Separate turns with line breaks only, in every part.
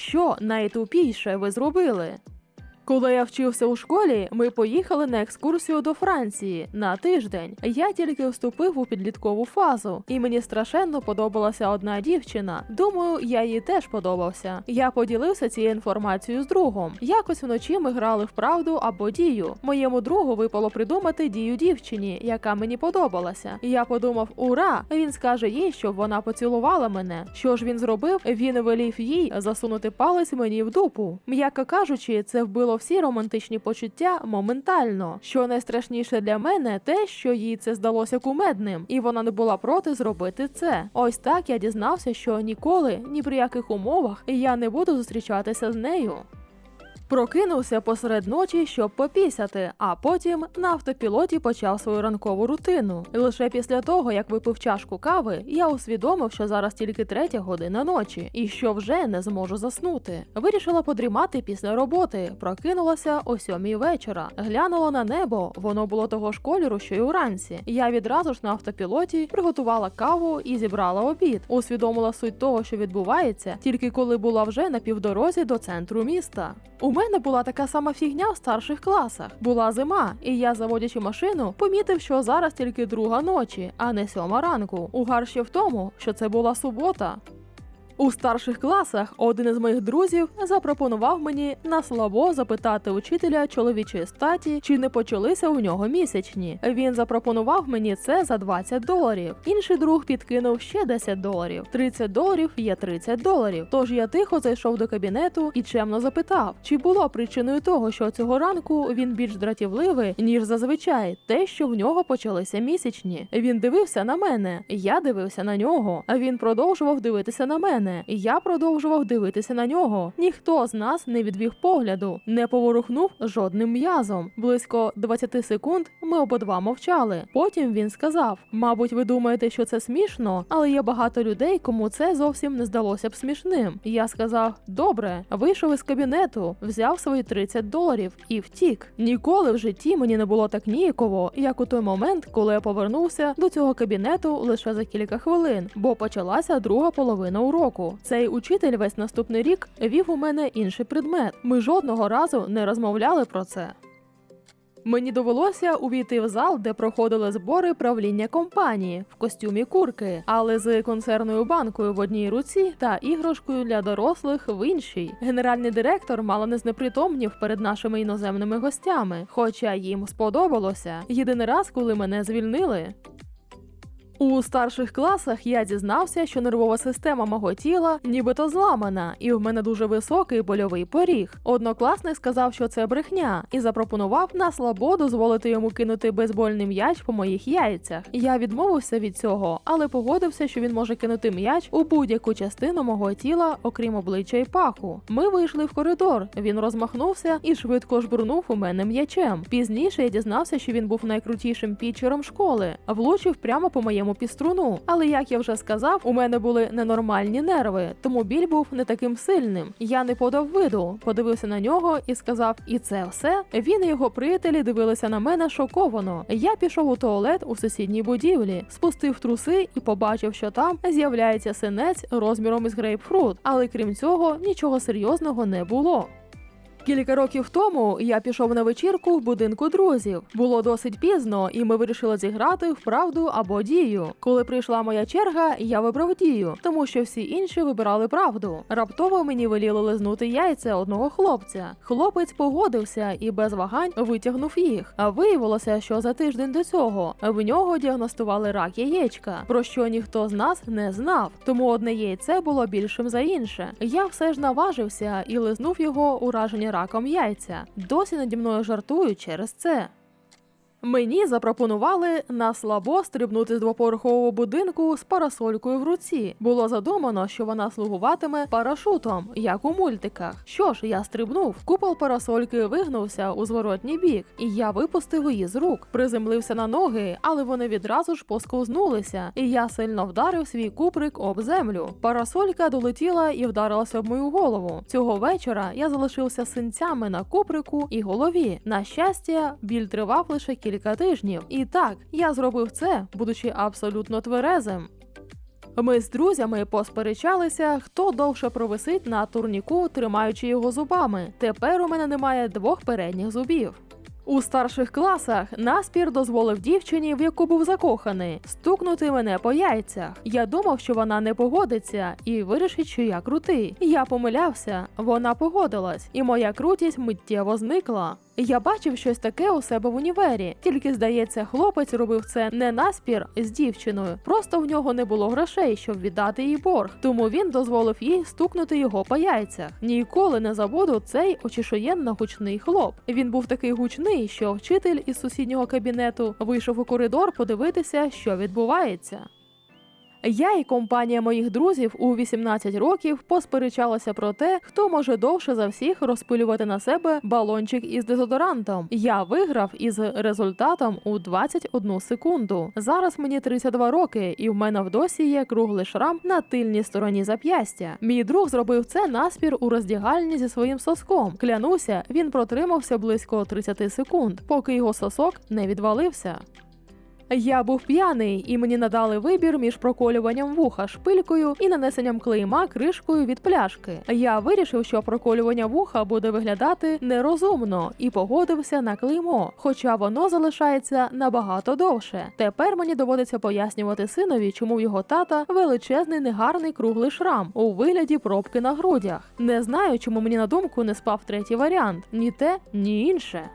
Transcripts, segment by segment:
Що найтупіше ви зробили? Коли я вчився у школі, ми поїхали на екскурсію до Франції на тиждень. Я тільки вступив у підліткову фазу, і мені страшенно подобалася одна дівчина. Думаю, я їй теж подобався. Я поділився цією інформацією з другом. Якось вночі ми грали в правду або дію. Моєму другу випало придумати дію дівчині, яка мені подобалася. Я подумав: ура! Він скаже їй, щоб вона поцілувала мене. Що ж він зробив? Він велів їй засунути палець мені в дупу. М'яко кажучи, це вбило всі романтичні почуття моментально. Що найстрашніше для мене, те, що їй це здалося кумедним, і вона не була проти зробити це. Ось так я дізнався, що ніколи, ні при яких умовах я не буду зустрічатися з нею. Прокинувся посеред ночі, щоб попісяти, а потім на автопілоті почав свою ранкову рутину. Лише після того, як випив чашку кави, я усвідомив, що зараз тільки третя година ночі, і що вже не зможу заснути. Вирішила подрімати після роботи. Прокинулася о сьомій вечора. Глянула на небо, воно було того ж кольору, що й уранці. Я відразу ж на автопілоті приготувала каву і зібрала обід. Усвідомила суть того, що відбувається, тільки коли була вже на півдорозі до центру міста. У мене була така сама фігня в старших класах. Була зима, і я, заводячи машину, помітив, що зараз тільки друга ночі, а не сьома ранку. Угар ще в тому, що це була субота. У старших класах один із моїх друзів запропонував мені на слабо запитати учителя чоловічої статі, чи не почалися у нього місячні. Він запропонував мені це за 20 доларів. Інший друг підкинув ще 10 доларів. 30 доларів є 30 доларів. Тож я тихо зайшов до кабінету і чемно запитав, чи було причиною того, що цього ранку він більш дратівливий, ніж зазвичай, те, що в нього почалися місячні. Він дивився на мене, я дивився на нього, а він продовжував дивитися на мене. І я продовжував дивитися на нього. Ніхто з нас не відвів погляду, не поворухнув жодним м'язом. Близько 20 секунд ми обидва мовчали. Потім він сказав: Мабуть, ви думаєте, що це смішно, але є багато людей, кому це зовсім не здалося б смішним. Я сказав: Добре, вийшов із кабінету, взяв свої 30 доларів і втік. Ніколи в житті мені не було так ніяково, як у той момент, коли я повернувся до цього кабінету лише за кілька хвилин, бо почалася друга половина уроку. Цей учитель весь наступний рік вів у мене інший предмет. Ми жодного разу не розмовляли про це. Мені довелося увійти в зал, де проходили збори правління компанії в костюмі курки, але з консервною банкою в одній руці та іграшкою для дорослих в іншій. Генеральний директор мало не знепритомнів перед нашими іноземними гостями, хоча їм сподобалося. Єдиний раз, коли мене звільнили, у старших класах я дізнався, що нервова система мого тіла нібито зламана, і в мене дуже високий больовий поріг. Однокласник сказав, що це брехня, і запропонував на слабо дозволити йому кинути бейсбольний м'яч по моїх яйцях. Я відмовився від цього, але погодився, що він може кинути м'яч у будь-яку частину мого тіла, окрім обличчя і паху. Ми вийшли в коридор. Він розмахнувся і швидко жбурнув у мене м'ячем. Пізніше я дізнався, що він був найкрутішим пітчером школи, влучив прямо по моєму піструну. Але як я вже сказав, у мене були ненормальні нерви, тому біль був не таким сильним. Я не подав виду, подивився на нього і сказав: І це все. Він і його приятелі дивилися на мене шоковано. Я пішов у туалет у сусідній будівлі, спустив труси і побачив, що там з'являється синець розміром із грейпфрут. Але крім цього, нічого серйозного не було. Кілька років тому я пішов на вечірку в будинку друзів. Було досить пізно, і ми вирішили зіграти в правду або дію. Коли прийшла моя черга, я вибрав дію, тому що всі інші вибирали правду. Раптово мені веліли лизнути яйця одного хлопця. Хлопець погодився і без вагань витягнув їх. А виявилося, що за тиждень до цього в нього діагностували рак яєчка, про що ніхто з нас не знав. Тому одне яйце було більшим за інше. Я все ж наважився і лизнув його ураження раком яйця. Досі наді мною жартують через це. Мені запропонували на слабо стрибнути з двоповерхового будинку з парасолькою в руці. Було задумано, що вона слугуватиме парашутом, як у мультиках. Що ж, я стрибнув. Купол парасольки вигнувся у зворотній бік, і я випустив її з рук. Приземлився на ноги, але вони відразу ж посковзнулися, і я сильно вдарив свій куприк об землю. Парасолька долетіла і вдарилася об мою голову. Цього вечора я залишився синцями на куприку і голові. На щастя, біль тривав лише кілька тижнів. І так, я зробив це, будучи абсолютно тверезим. Ми з друзями посперечалися, хто довше провисить на турніку, тримаючи його зубами. Тепер у мене немає двох передніх зубів. У старших класах наспір дозволив дівчині, в яку був закоханий, стукнути мене по яйцях. Я думав, що вона не погодиться і вирішить, що я крутий. Я помилявся, вона погодилась, і моя крутість миттєво зникла. Я бачив щось таке у себе в універі, тільки здається, хлопець робив це не наспір з дівчиною. Просто в нього не було грошей, щоб віддати їй борг. Тому він дозволив їй стукнути його по яйцях. Ніколи не забуду цей очішоєнно гучний хлоп. Він був такий гучний, що вчитель із сусіднього кабінету вийшов у коридор подивитися, що відбувається. Я і компанія моїх друзів у 18 років посперечалася про те, хто може довше за всіх розпилювати на себе балончик із дезодорантом. Я виграв із результатом у 21 секунду. Зараз мені 32 роки, і в мене в досі є круглий шрам на тильній стороні зап'ястя. Мій друг зробив це наспір у роздягальні зі своїм соском. Клянуся, він протримався близько 30 секунд, поки його сосок не відвалився. Я був п'яний, і мені надали вибір між проколюванням вуха шпилькою і нанесенням клейма кришкою від пляшки. Я вирішив, що проколювання вуха буде виглядати нерозумно і погодився на клеймо, хоча воно залишається набагато довше. Тепер мені доводиться пояснювати синові, чому його тата величезний негарний круглий шрам у вигляді пробки на грудях. Не знаю, чому мені на думку не спав третій варіант ні те, ні інше.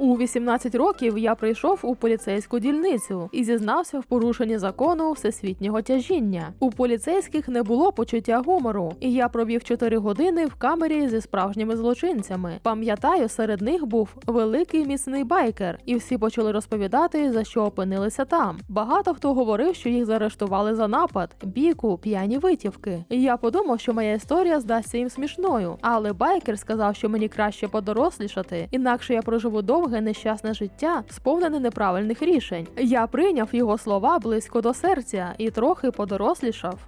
У 18 років я прийшов у поліцейську дільницю і зізнався в порушенні закону всесвітнього тяжіння. У поліцейських не було почуття гумору, і я провів 4 години в камері зі справжніми злочинцями. Пам'ятаю, серед них був великий міцний байкер, і всі почали розповідати, за що опинилися там. Багато хто говорив, що їх заарештували за напад, біку, п'яні витівки. І я подумав, що моя історія здасться їм смішною, але байкер сказав, що мені краще подорослішати, інакше я проживу довге нещасне життя, сповнене неправильних рішень. Я прийняв його слова близько до серця і трохи подорослішав.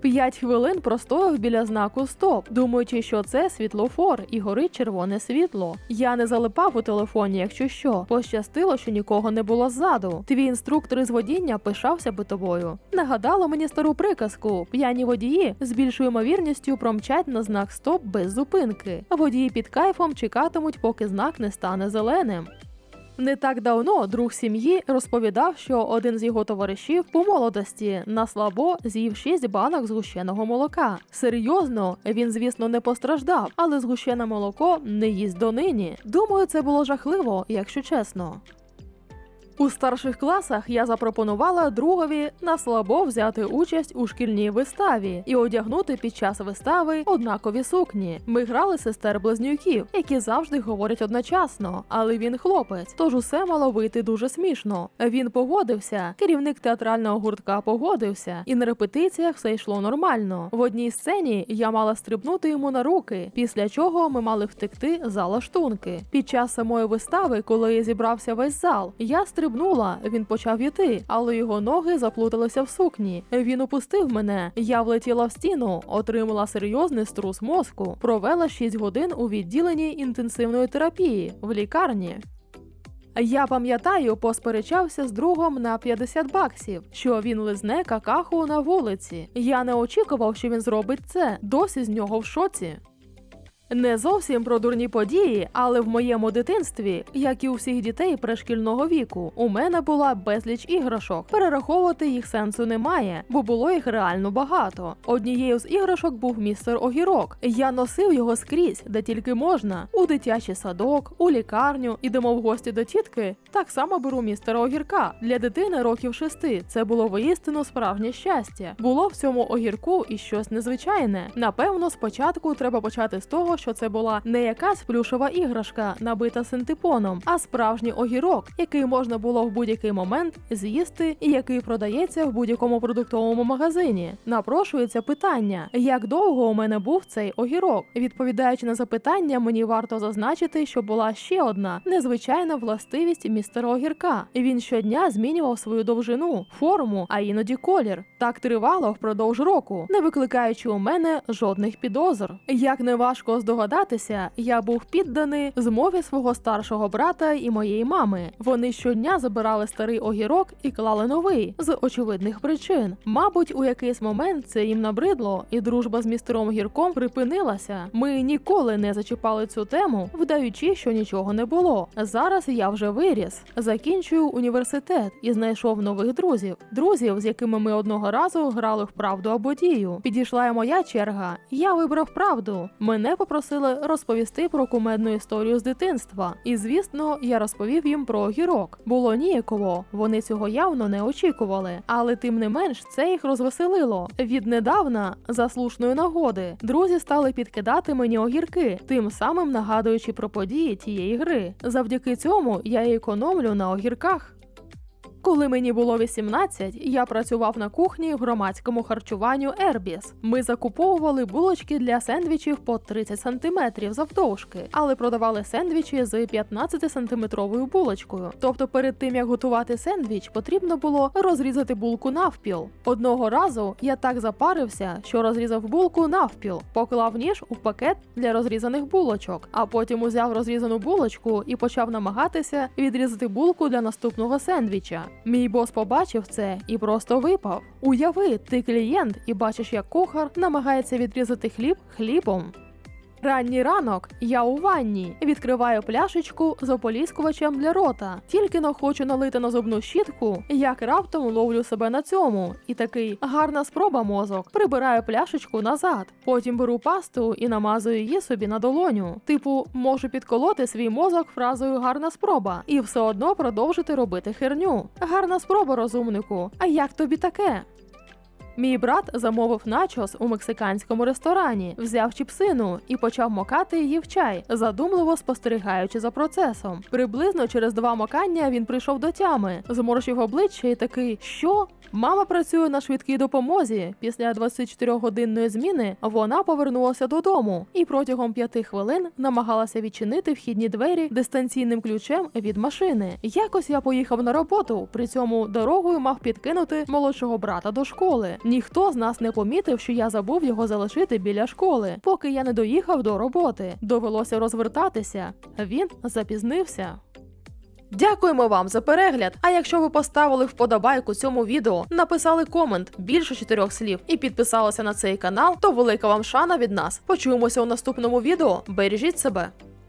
П'ять хвилин простояв біля знаку Стоп, думаючи, що це світлофор і горить червоне світло. Я не залипав у телефоні, якщо що. Пощастило, що нікого не було ззаду. Твій інструктор із водіння пишався би тобою. Нагадало мені стару приказку: п'яні водії з більшою ймовірністю промчать на знак Стоп без зупинки. Водії під кайфом чекатимуть, поки знак не стане зеленим. Не так давно друг сім'ї розповідав, що один з його товаришів по молодості на слабо з'їв шість банок згущеного молока. Серйозно, він, звісно, не постраждав, але згущене молоко не їсть донині. Думаю, це було жахливо, якщо чесно. У старших класах я запропонувала другові на слабо взяти участь у шкільній виставі і одягнути під час вистави однакові сукні. Ми грали сестер близнюків, які завжди говорять одночасно, але він хлопець, тож усе мало вийти дуже смішно. Він погодився, керівник театрального гуртка погодився, і на репетиціях все йшло нормально. В одній сцені я мала стрибнути йому на руки, після чого ми мали втекти за лаштунки. Під час самої вистави, коли зібрався весь зал, я стрибнула, він почав іти, але його ноги заплуталися в сукні. Він опустив мене. Я влетіла в стіну, отримала серйозний струс мозку, провела 6 годин у відділенні інтенсивної терапії в лікарні. Я пам'ятаю, посперечався з другом на 50 баксів, що він лизне какаху на вулиці. Я не очікував, що він зробить це. Досі з нього в шоці. Не зовсім про дурні події, але в моєму дитинстві, як і у всіх дітей пришкільного віку, у мене була безліч іграшок. Перераховувати їх сенсу немає, бо було їх реально багато. Однією з іграшок був містер Огірок. Я носив його скрізь, де тільки можна. У дитячий садок, у лікарню, ідемо в гості до тітки. Так само беру містера Огірка. Для дитини років шести це було воістину справжнє щастя. Було в цьому огірку і щось незвичайне. Напевно, спочатку треба почати з того, що це була не якась плюшова іграшка, набита синтепоном, а справжній огірок, який можна було в будь-який момент з'їсти і який продається в будь-якому продуктовому магазині. Напрошується питання, як довго у мене був цей огірок. Відповідаючи на запитання, мені варто зазначити, що була ще одна незвичайна властивість містера огірка. Він щодня змінював свою довжину, форму, а іноді колір. Так тривало впродовж року, не викликаючи у мене жодних підозр. Як не важко здогадатися, я був підданий змові свого старшого брата і моєї мами. Вони щодня забирали старий огірок і клали новий з очевидних причин. Мабуть, у якийсь момент це їм набридло, і дружба з містером гірком припинилася. Ми ніколи не зачіпали цю тему, вдаючи, що нічого не було. Зараз я вже виріс, закінчую університет і знайшов нових друзів. Друзів, з якими ми одного разу грали в правду або дію. Підійшла моя черга. Я вибрав правду. Мене попросили розповісти про кумедну історію з дитинства. І звісно, я розповів їм про огірок. Було ніяково. Вони цього явно не очікували. Але тим не менш це їх розвеселило. Віднедавна, за слушної нагоди, друзі стали підкидати мені огірки, тим самим нагадуючи про події тієї гри. Завдяки цьому я економлю на огірках. Коли мені було 18, я працював на кухні в громадському харчуванню Ербіс. Ми закуповували булочки для сендвічів по 30 сантиметрів завдовжки, але продавали сендвічі з 15 сантиметровою булочкою. Тобто, перед тим як готувати сендвіч, потрібно було розрізати булку навпіл. Одного разу я так запарився, що розрізав булку навпіл, поклав ніж у пакет для розрізаних булочок, а потім узяв розрізану булочку і почав намагатися відрізати булку для наступного сендвіча. Мій бос побачив це і просто випав. Уяви, ти клієнт і бачиш, як кухар намагається відрізати хліб хлібом. Ранній ранок я у ванні відкриваю пляшечку з ополіскувачем для рота. Тільки но хочу налити на зубну щітку, як раптом ловлю себе на цьому. І такий гарна спроба мозок. Прибираю пляшечку назад. Потім беру пасту і намазую її собі на долоню. Типу, можу підколоти свій мозок фразою гарна спроба і все одно продовжити робити херню. Гарна спроба, розумнику. А як тобі таке? Мій брат замовив начос у мексиканському ресторані, взяв чіпсину і почав мокати її в чай, задумливо спостерігаючи за процесом. Приблизно через два мокання він прийшов до тями, зморщив обличчя і такий, що мама працює на швидкій допомозі. Після 24-годинної зміни вона повернулася додому і протягом п'яти хвилин намагалася відчинити вхідні двері дистанційним ключем від машини. Якось я поїхав на роботу, при цьому дорогою мав підкинути молодшого брата до школи. Ніхто з нас не помітив, що я забув його залишити біля школи, поки я не доїхав до роботи. Довелося розвертатися. Він запізнився. Дякуємо вам за перегляд. А якщо ви поставили вподобайку цьому відео, написали комент більше чотирьох слів і підписалися на цей канал, то велика вам шана від нас. Почуємося у наступному відео. Бережіть себе.